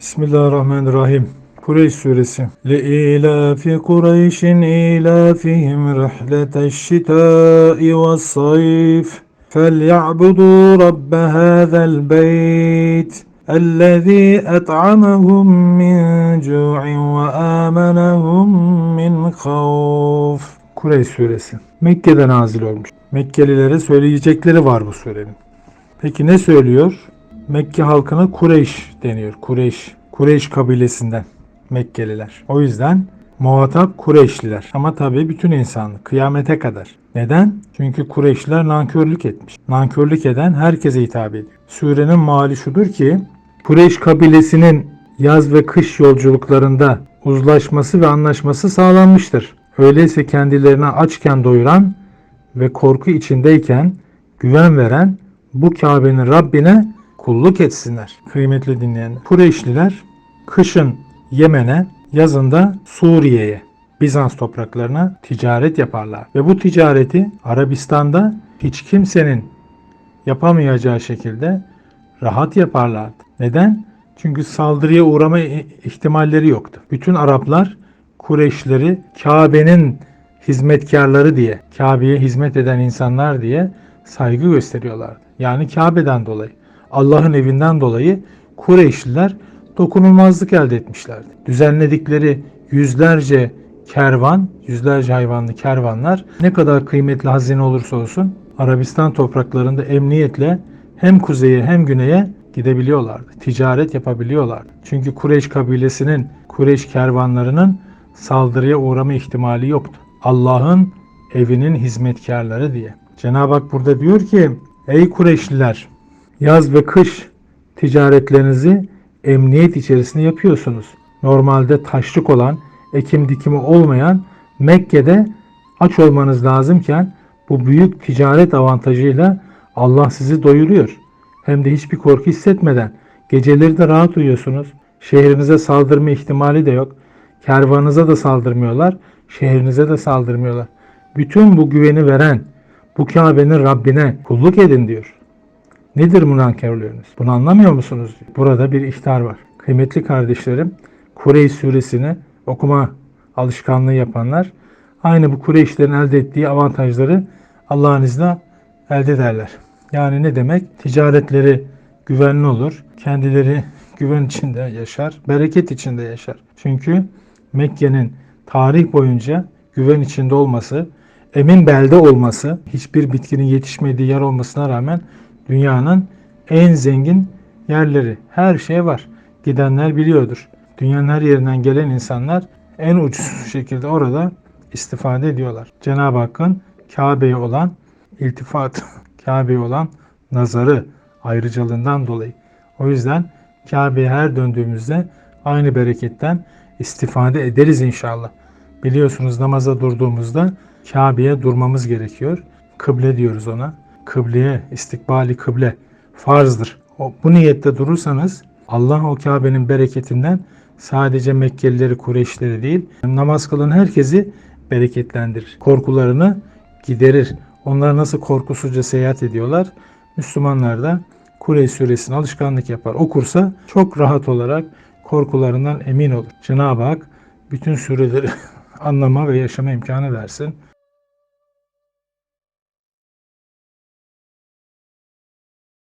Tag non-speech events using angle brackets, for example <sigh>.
Bismillahirrahmanirrahim. Kureyş suresi. لِإِيلَافِ قُرَيْشٍ إِيلَافِهِمْ رِحْلَةَ الشِّتَاءِ وَالصَّيْفِ فَلْيَعْبُدُوا رَبَّ هَذَا الْبَيْتِ الَّذِي أَطْعَمَهُم مِّن جُوعٍ وَآمَنَهُم مِّنْ خَوْفٍ Kureyş suresi. Mekke'de nazil olmuş. Mekkelilere söyleyecekleri var bu surenin. Peki ne söylüyor? Mekke halkına Kureyş deniyor. Kureyş. Kureyş kabilesinden Mekkeliler. O yüzden muhatap Kureyşliler. Ama tabii bütün insanlık kıyamete kadar. Neden? Çünkü Kureyşliler nankörlük etmiş. Nankörlük eden herkese hitap ediyor. Surenin mali şudur ki Kureyş kabilesinin yaz ve kış yolculuklarında uzlaşması ve anlaşması sağlanmıştır. Öyleyse kendilerine açken doyuran ve korku içindeyken güven veren bu Kabe'nin Rabbine kulluk etsinler. Kıymetli dinleyenler. Kureyşliler kışın Yemen'e, yazında Suriye'ye, Bizans topraklarına ticaret yaparlar. Ve bu ticareti Arabistan'da hiç kimsenin yapamayacağı şekilde rahat yaparlardı. Neden? Çünkü saldırıya uğrama ihtimalleri yoktu. Bütün Araplar Kureyşleri Kabe'nin hizmetkarları diye, Kabe'ye hizmet eden insanlar diye saygı gösteriyorlardı. Yani Kabe'den dolayı, Allah'ın evinden dolayı Kureyşliler dokunulmazlık elde etmişlerdi. Düzenledikleri yüzlerce kervan, yüzlerce hayvanlı kervanlar ne kadar kıymetli hazine olursa olsun Arabistan topraklarında emniyetle hem kuzeye hem güneye gidebiliyorlardı. Ticaret yapabiliyorlardı. Çünkü Kureyş kabilesinin, Kureyş kervanlarının saldırıya uğrama ihtimali yoktu. Allah'ın evinin hizmetkarları diye. Cenab-ı Hak burada diyor ki ey Kureyşliler yaz ve kış ticaretlerinizi emniyet içerisinde yapıyorsunuz. Normalde taşlık olan, ekim dikimi olmayan Mekke'de aç olmanız lazımken bu büyük ticaret avantajıyla Allah sizi doyuruyor. Hem de hiçbir korku hissetmeden geceleri de rahat uyuyorsunuz. Şehrinize saldırma ihtimali de yok. Kervanınıza da saldırmıyorlar, şehrinize de saldırmıyorlar. Bütün bu güveni veren bu Kabe'nin Rabbine kulluk edin diyor. Nedir bu nankörlüğünüz? Bunu anlamıyor musunuz? Burada bir ihtar var. Kıymetli kardeşlerim, Kureyş suresini okuma alışkanlığı yapanlar aynı bu Kureyşlerin elde ettiği avantajları Allah'ın izniyle elde ederler. Yani ne demek? Ticaretleri güvenli olur. Kendileri güven içinde yaşar. Bereket içinde yaşar. Çünkü Mekke'nin tarih boyunca güven içinde olması, emin belde olması, hiçbir bitkinin yetişmediği yer olmasına rağmen dünyanın en zengin yerleri. Her şey var. Gidenler biliyordur. Dünyanın her yerinden gelen insanlar en ucuz şekilde orada istifade ediyorlar. Cenab-ı Hakk'ın Kabe'ye olan iltifat, <laughs> Kabe'ye olan nazarı, ayrıcalığından dolayı. O yüzden Kabe'ye her döndüğümüzde aynı bereketten istifade ederiz inşallah. Biliyorsunuz namaza durduğumuzda Kabe'ye durmamız gerekiyor. Kıble diyoruz ona. Kıbleye, istikbali kıble farzdır. O, bu niyette durursanız Allah o Kabe'nin bereketinden sadece Mekkelileri, Kureyşleri değil, namaz kılan herkesi bereketlendirir. Korkularını giderir. Onlar nasıl korkusuzca seyahat ediyorlar? Müslümanlar da Kureyş suresini alışkanlık yapar. Okursa çok rahat olarak korkularından emin olur. Cenab-ı Hak bütün sureleri <laughs> anlama ve yaşama imkanı versin.